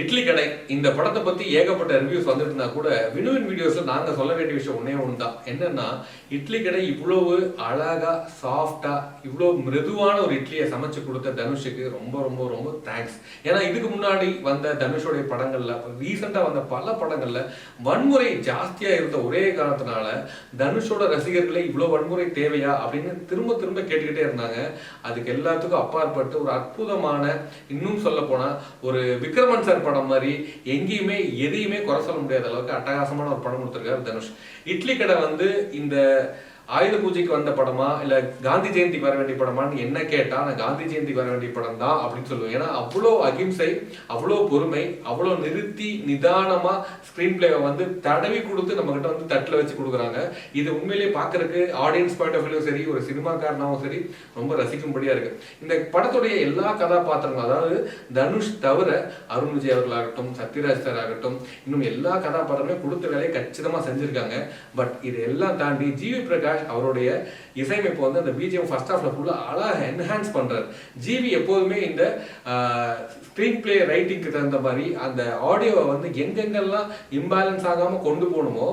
இட்லி கடை. இந்த படத்தை பத்தி ஏகப்பட்ட ரிவ்யூஸ் வந்துட்டு இருந்தா கூட வினுவின் வீடியோஸ்ல நாங்க சொல்ல வேண்டிய விஷயம் ஒன்னே ஒன்று தான் என்னன்னா இட்லி கடை இவ்வளவு அழகா சாஃப்டா இவ்வளவு மிருதுவான ஒரு இட்லியை சமைச்சு கொடுத்த தனுஷுக்கு ரொம்ப ரொம்ப ரொம்ப தேங்க்ஸ் ஏன்னா இதுக்கு முன்னாடி வந்த தனுஷோடைய படங்கள்ல ரீசெண்டா வந்த பல படங்கள்ல வன்முறை ஜாஸ்தியா இருந்த ஒரே காரணத்தினால தனுஷோட ரசிகர்களே இவ்வளவு வன்முறை தேவையா அப்படின்னு திரும்ப திரும்ப கேட்டுக்கிட்டே இருந்தாங்க. அதுக்கு எல்லாத்துக்கும் அப்பாற்பட்டு ஒரு அற்புதமான இன்னும் சொல்ல போனா ஒரு விக்ரமன் சார் படம் மாதிரி எங்கேயுமே எதையுமே குறை சொல்ல முடியாத அளவுக்கு அட்டகாசமான ஒரு படம் கொடுத்துருக்காரு தனுஷ். இட்லி கடை வந்து இந்த ஆயுத பூஜைக்கு வந்த படமா இல்ல காந்தி ஜெயந்திக்கு வர வேண்டிய படமான்னு என்ன கேட்டா நான் காந்தி ஜெயந்திக்கு வர வேண்டிய படம் தான் அப்படின்னு சொல்லுவேன். ஏன்னா அவ்வளோ அகிம்சை அவ்வளோ பொறுமை அவ்வளோ நிறுத்தி நிதானமா ஸ்கிரீன் பிளேவை வந்து தடவி கொடுத்து நம்ம கிட்ட வந்து தட்டில் வச்சு கொடுக்குறாங்க. இது உண்மையிலேயே பாக்குறதுக்கு ஆடியன்ஸ் பாயிண்ட் ஆஃப் வியூ சரி ஒரு சினிமாக்காரனாவும் சரி ரொம்ப ரசிக்கும்படியா இருக்கு. இந்த படத்துடைய எல்லா கதாபாத்திரங்களும் அதாவது தனுஷ் தவிர அருண் விஜய் அவர்களாகட்டும் சத்யராஜ் சார் ஆகட்டும் இன்னும் எல்லா கதாபாத்திரமே கொடுத்த வேலையை கச்சிதமா செஞ்சிருக்காங்க. பட் இது எல்லாம் தாண்டி ஜிவி பிரகாஷ் அவருடைய இசையமைப்பு வந்து அந்த பிஜிஎம் ஃபர்ஸ்ட் ஹாஃப்ல ஃபுல்லாக அழகா என்ஹான்ஸ் பண்ணுறாரு ஜிவி எப்போதுமே இந்த ஸ்க்ரீன் பிளே ரைட்டிங்க்கு தகுந்த மாதிரி அந்த ஆடியோவை வந்து எங்கெங்கெல்லாம் இம்பேலன்ஸ் ஆகாம கொண்டு போகணுமோ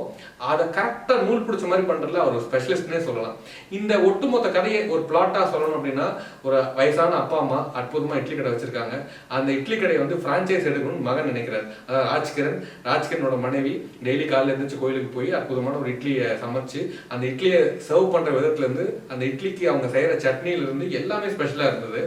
அதை கரெக்டா நூல் பிடிச்ச மாதிரி பண்றதுல அவர் ஸ்பெஷலிஸ்ட்னே சொல்லலாம். இந்த ஒட்டுமொத்த கதையை ஒரு பிளாட்டாக சொல்லணும் அப்படின்னா ஒரு வயசான அப்பா அம்மா அற்புதமாக இட்லி கடை வச்சிருக்காங்க. அந்த இட்லி கடையை வந்து ஃப்ரான்ச்சைஸ் எடுக்கணும்னு மகன் நினைக்கிறார். அதாவது ராஜ்கிரண் ராஜ்கிரனோட மனைவி டெய்லி காலையில எழுந்திரிச்சு கோயிலுக்கு போய் அற்புதமான ஒரு இட்லியை சமைச்சு அந்த இட்லியை சர்வ் பண்ணுற விதத்துலேருந்து அந்த இட்லிக்கு அவங்க செய்கிற சட்னியிலேருந்து எல்லாமே ஸ்பெஷலாக இருந்தது.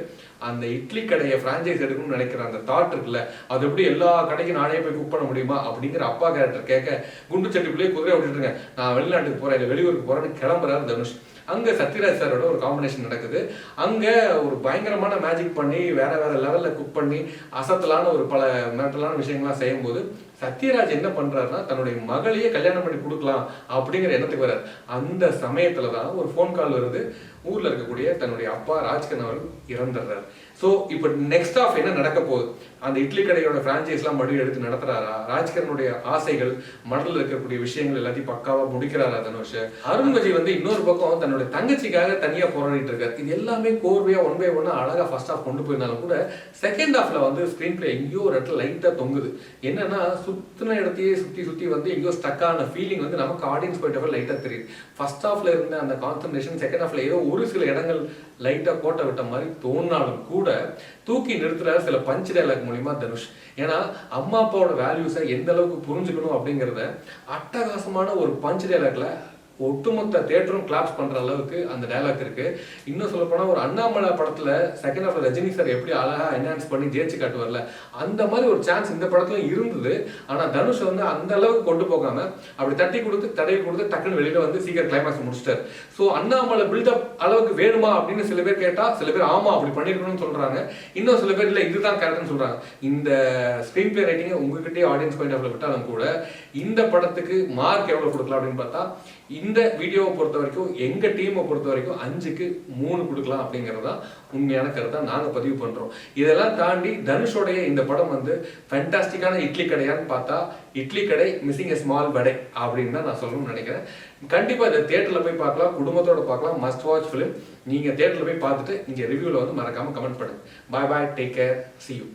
அந்த இட்லி கடையை ஃப்ரான்ச்சைஸ் எடுக்கணும்னு நினைக்கிற அந்த தாட் இருக்குல்ல அது எப்படி எல்லா கடைக்கும் நானே போய் குக் பண்ண முடியுமா? அப்படிங்கிற அப்பா கேரக்டர் கேட்க குண்டு சட்டிக்குள்ளேயே குதிரை விட்டுட்டுருங்க நான் வெளிநாட்டுக்கு போகிறேன் இல்லை வெளியூருக்கு போகிறேன்னு கிளம்புறாரு தனுஷ். அங்க சத்யராஜ் சாரோட ஒரு காம்பினேஷன் நடக்குது. அங்க ஒரு பயங்கரமான மேஜிக் பண்ணி வேற வேற லெவல்ல குக் பண்ணி அசத்தலான ஒரு பல மேட்டலான விஷயங்கள்லாம் செய்யும்போது சத்யராஜ் என்ன பண்றாருன்னா தன்னுடைய மகளையே கல்யாணம் பண்ணி கொடுக்கலாம் அப்படிங்கிற எண்ணத்துக்கு வர்றாரு. அந்த சமயத்துல தான் ஒரு ஃபோன் கால் வருது. ஊர்ல இருக்கக்கூடிய தன்னுடைய அப்பா ராஜ்கன் அவர்கள் இறந்துடுறாரு. ஸோ இப்போ நெக்ஸ்ட் ஆஃப் என்ன நடக்க போகுது? அந்த இட்லி கடையோட ஃப்ரான்ச்சைஸ்லாம் மறுபடியும் எடுத்து நடத்துறாரா? ராஜ்கரனுடைய ஆசைகள் மடலில் இருக்கக்கூடிய விஷயங்கள் எல்லாத்தையும் பக்காவாக முடிக்கிறாரா தனுஷ்? அருண்விஜய் வந்து இன்னொரு பக்கம் தன்னுடைய தங்கச்சிக்காக தனியாக போராடிட்டு இருக்காரு. இது எல்லாமே கோர்வையாக ஒன் பை ஒன்னாக அழகாக ஃபர்ஸ்ட் ஆஃப் கொண்டு போயிருந்தாலும் கூட செகண்ட் ஆஃப்ல வந்து ஸ்க்ரீன் பிளே எங்கேயோ ஒரு இடத்துல லைட்டாக தொங்குது. என்னன்னா சுத்தின இடத்தையே சுற்றி சுற்றி வந்து எங்கேயோ ஸ்டக்கான ஃபீலிங் வந்து நமக்கு ஆடியன்ஸ் பாயிண்ட் ஆஃப் தெரியுது. ஃபர்ஸ்ட் ஆஃப்ல இருந்த அந்த கான்சன்ட்ரேஷன் செகண்ட் ஹாஃப்ல ஏதோ ஒரு சில இடங்கள் லைட்டாக கோட்டை விட்ட மாதிரி தோணாலும் கூட தூக்கி நிறுத்துற சில பஞ்ச் டைலாக் மூலியமா தனுஷ். ஏன்னா அம்மா அப்பாவோட வேல்யூஸை எந்த அளவுக்கு புரிஞ்சுக்கணும் அப்படிங்கிறத அட்டகாசமான ஒரு பஞ்ச் டைலாக்ல ஒட்டுமொத்த தேட்டரும் கிளாப்ஸ் பண்ற அளவுக்கு அந்த டைலாக் இருக்கு. இன்னும் சொல்ல போனா ஒரு அண்ணாமலை படத்துல செகண்ட் ஹாஃப்ல ரஜினி சார் எப்படி அழகா என்ஹான்ஸ் பண்ணி ஜெயிச்சு காட்டுவார்ல அந்த மாதிரி ஒரு சான்ஸ் இந்த படத்துல இருந்தது. ஆனா தனுஷ் வந்து அந்த அளவுக்கு கொண்டு போகாம அப்படி தட்டி கொடுத்து தடவி கொடுத்து டக்குன்னு வெளியில வந்து சீக்கிரம் கிளைமாக்ஸ் முடிச்சிட்டார். ஸோ அண்ணாமலை பில்டப் அளவுக்கு வேணுமா அப்படின்னு சில பேர் கேட்டா சில பேர் ஆமா அப்படி பண்ணிருக்கணும்னு சொல்றாங்க. இன்னும் சில பேர் இல்ல இதுதான் கரெக்ட்னு சொல்றாங்க. இந்த ஸ்கிரீன் பிளே ரைட்டிங் உங்ககிட்டயே ஆடியன்ஸ் பாயிண்ட் ஆஃப் விட்டாலும் கூட இந்த படத்துக்கு மார்க் எவ்வளவு கொடுக்கலாம் அப்படின்னு பார்த்தா இந்த வீடியோவை பொறுத்த வரைக்கும் எங்கள் டீமை பொறுத்த வரைக்கும் அஞ்சுக்கு மூணு கொடுக்கலாம் அப்படிங்கிறது தான் உண்மையான கருத்தா நாங்கள் பதிவு பண்ணுறோம் இதெல்லாம் தாண்டி தனுஷோடைய இந்த படம் வந்து ஃபேண்டாஸ்டிக்கான இட்லி கடையான்னு பார்த்தா இட்லி கடை மிஸ்ஸிங் எ ஸ்மால் வடை அப்படின்னு தான் நான் சொல்லணும்னு நினைக்கிறேன். கண்டிப்பாக இதை தேட்டரில் போய் பார்க்கலாம் குடும்பத்தோட பார்க்கலாம் மஸ்ட் வாட்ச் ஃபிலிம் நீங்கள் தேட்டரில் போய் பார்த்துட்டு இங்கே ரிவ்யூவில் வந்து மறக்காமல் கமெண்ட் பண்ணுங்கள் bye bye take care see you